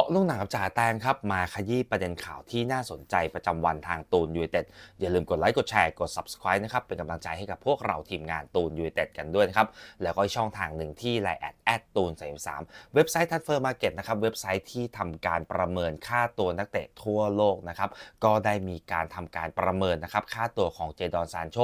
าะลูกหนังกับจ่าแตงครับ มาขยี้ประเด็นข่าวที่น่าสนใจประจำวันทางตูนยูเต็ดอย่าลืมกดไลค์กดแชร์กด Subscribe นะครับ เป็นกำลังใจให้กับพวกเราทีมงานตูนยูเต็ดกันด้วยนะครับ แล้วก็ช่องทางหนึ่งที่ไลน์แอดแอดตูน33เว็บไซต์ทันเฟอร์มาร์เก็ตนะครับ เว็บไซต์ที่ทำการประเมินค่าตัวนักเตะทั่วโลกนะครับ ก็ได้มีการทำการประเมินนะครับค่าตัวของเจดอนซานโช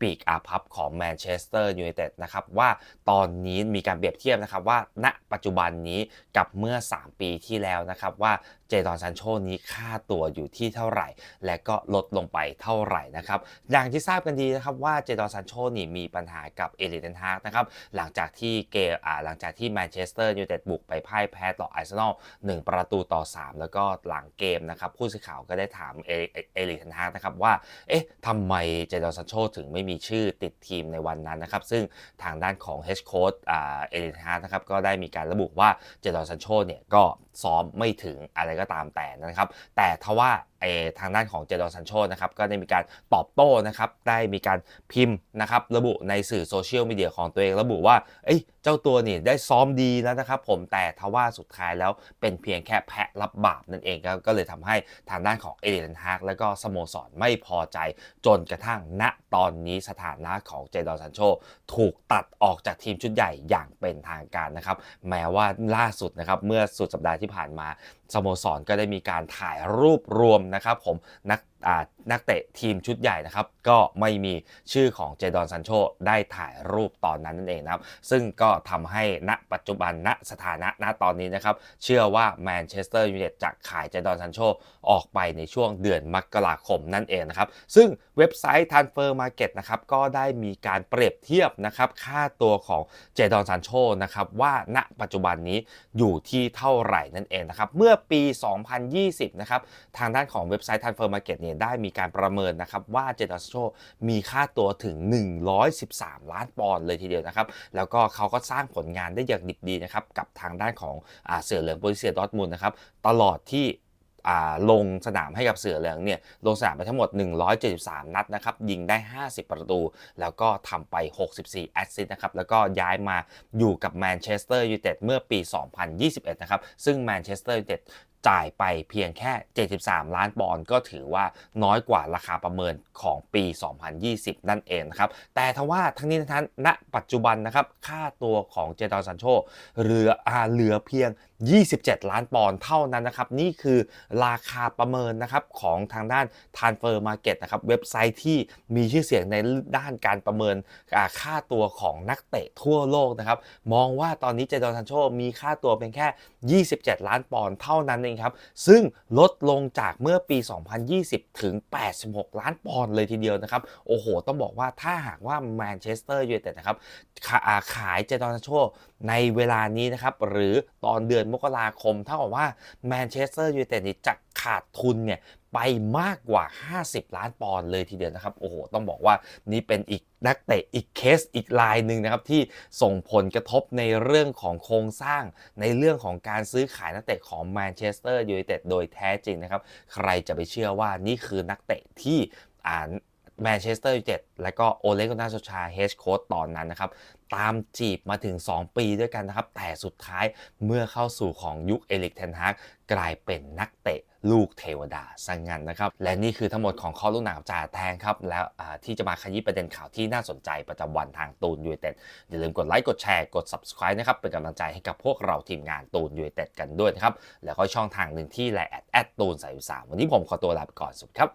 ปีกอาพับของแมนเชสเตอร์ยูไนเต็ดนะครับว่าตอนนี้มีการเปรียบเทียบนะครับว่าณปัจจุบันนี้กับเมื่อ 3 ปีที่แล้วนะครับว่า เจดอนซานโชนี้ค่าตัวอยู่ที่เท่าไหร่ และก็ลดลงไปเท่าไหร่นะครับอย่างที่ทราบกันดีนะครับว่าเจดอนซานโชนี่มีปัญหากับเอลิเทนฮากนะครับหลังจากที่เกมอ่าหลังจากที่แมนเชสเตอร์ยูไนเต็ดบุกไปพ่ายแพ้ต่ออาร์เซนอล1ประตูต่อ 3 แล้วก็หลังเกมนะครับผู้สื่อข่าวก็ได้ถามเอลิเทนฮากนะครับว่าเอ๊ะทำไมเจดอนซานโชถึงไม่มีชื่อติดทีมในวันนั้นนะครับซึ่งทางด้านของเฮดโค้ชเอลิเทนฮากนะครับก็ได้มีการระบุว่าเจดอนซานโชเนี่ยก็ซ้อมไม่ถึงอะไรก็ตามแต่นะครับ แต่ทว่า เอทางด้านของเจดอนซันโชนะครับก็ได้มีการตอบโต้นะครับได้มีการพิมพ์นะครับระบุในสื่อโซเชียลมีเดียของตัวเองระบุว่าเอ้ยเจ้าตัวนี่ได้ซ้อมดีแล้วนะครับผมแต่ทว่าสุดท้ายแล้วเป็นเพียงแค่แพะรับบาปนั่นเองก็เลยทำให้ทางด้านของเอเดนฮากและก็สโมสรไม่พอใจจนกระทั่งณตอนนี้สถานะของเจดอนซันโชถูกตัดออกจากทีมชุดใหญ่อย่างเป็นทางการนะครับแม้ว่าล่าสุดนะครับเมื่อสุดสัปดาห์ที่ผ่านมาสโมสรก็ได้มีการถ่ายรูปรวมนะครับผมนักนักเตะทีมชุดใหญ่นะครับ ก็ไม่มีชื่อของเจดอนซันโชได้ถ่ายรูปตอนนั้นนั่นเองนะครับ ซึ่งก็ทำให้ณปัจจุบันณสถานะณตอนนี้นะครับ เชื่อว่าแมนเชสเตอร์ยูไนเต็ดจะขายเจดอนซันโชออกไปในช่วงเดือนมกราคมนั่นเองนะครับ ซึ่งเว็บไซต์ Transfer Market นะครับก็ได้มีการเปรียบเทียบนะครับค่าตัวของเจดอนซันโชนะครับว่าณปัจจุบันนี้อยู่ที่เท่าไหร่นั่นเองนะครับเมื่อปี 2020 นะครับทางด้านของเว็บไซต์ Transfer Market เนี่ยได้มีการประเมินนะครับว่าเจดอนซันโชมีค่าตัวถึง 113 ล้านปอนด์เลยทีเดียวนะครับ แล้วก็เขาก็สร้างผลงานได้อย่างดิบดีนะครับกับทางด้านของอเสือเหลืองโปรลิเซียดอร์ทมุนนะครับตลอดที่ลงสนามให้กับเสือเหลืองเนี่ยลงสนามไปทั้งหมด 173 นัดนะครับยิงได้ 50 ประตู แล้วก็ทำไป 64 แอสซิสต์นะครับแล้วก็ย้ายมาอยู่กับแมนเชสเตอร์ยูไนเต็ดเมื่อปี 2021 นะครับซึ่งแมนเชสเตอร์ยูไนเต็ดจ่ายไปเพียงแค่ 73 ล้านปอนด์ก็ถือว่าน้อยกว่าราคาประเมินของปี 2020 นั่นเองนะครับ แต่ทว่าทั้งนี้ทั้งนั้นณปัจจุบันนะครับ ค่าตัวของเจดอนซันโชเหลืออาเหลือเพียง 27 ล้านปอนด์เท่านั้นนะครับ นี่คือราคาประเมินนะครับของทางด้าน Transfer Market นะครับ เว็บไซต์ที่มีชื่อเสียงในด้านการประเมินค่าตัวของนักเตะทั่วโลกนะครับ มองว่าตอนนี้เจดอนซันโชมีค่าตัวเพียงแค่ 27 ล้านปอนด์เท่านั้นเองครับ ซึ่งลดลงจากเมื่อปี 2020 ถึง 86 ล้านปอนด์เลยทีเดียวนะครับ โอ้โห ต้องบอกว่าถ้าหากว่าแมนเชสเตอร์ยูไนเต็ดนะครับขายเจดอนซันโชในเวลานี้นะครับ หรือตอนเดือนมกราคมเท่ากับว่าแมนเชสเตอร์ยูไนเต็ดจะ ขาดทุนเนี่ยไปมากกว่า 50 ล้านปอนด์เลยทีเดียวนะครับ โอ้โห ต้องบอกว่านี่เป็นอีกนักเตะอีกเคสอีกลายหนึ่งนะครับ ที่ส่งผลกระทบในเรื่องของโครงสร้าง ในเรื่องของการซื้อขายนักเตะของแมนเชสเตอร์ยูไนเต็ดโดยแท้จริงนะครับ ใครจะไปเชื่อว่านี่คือนักเตะที่อ่าน แมนเชสเตอร์ยูไนเต็ดและก็โอเลกุนาโซชาเฮดโค้ชตอนนั้นนะครับ ตามจีบมาถึง 2 ปีด้วยกันนะครับ แต่สุดท้ายเมื่อเข้าสู่ของยุคเอลิกเทนฮากกลายเป็นนักเตะลูกเทวดาสังงันนะครับ และนี่คือทั้งหมดของข้อลูกหนาวจ่าแทงครับ แล้วที่จะมาขยี้ประเด็นข่าวที่น่าสนใจประจำวันทางตูนยูไนเต็ดอย่าลืมกดไลค์กดแชร์กด subscribe นะครับ เป็นกำลังใจให้กับพวกเราทีมงานตูนยูไนเต็ดกันด้วยนะครับ แล้วก็ช่องทางหนึ่งที่ไลน์แอดแอดตูนใส่สามวันนี้ผมขอตัวลาไปก่อนสุดครับ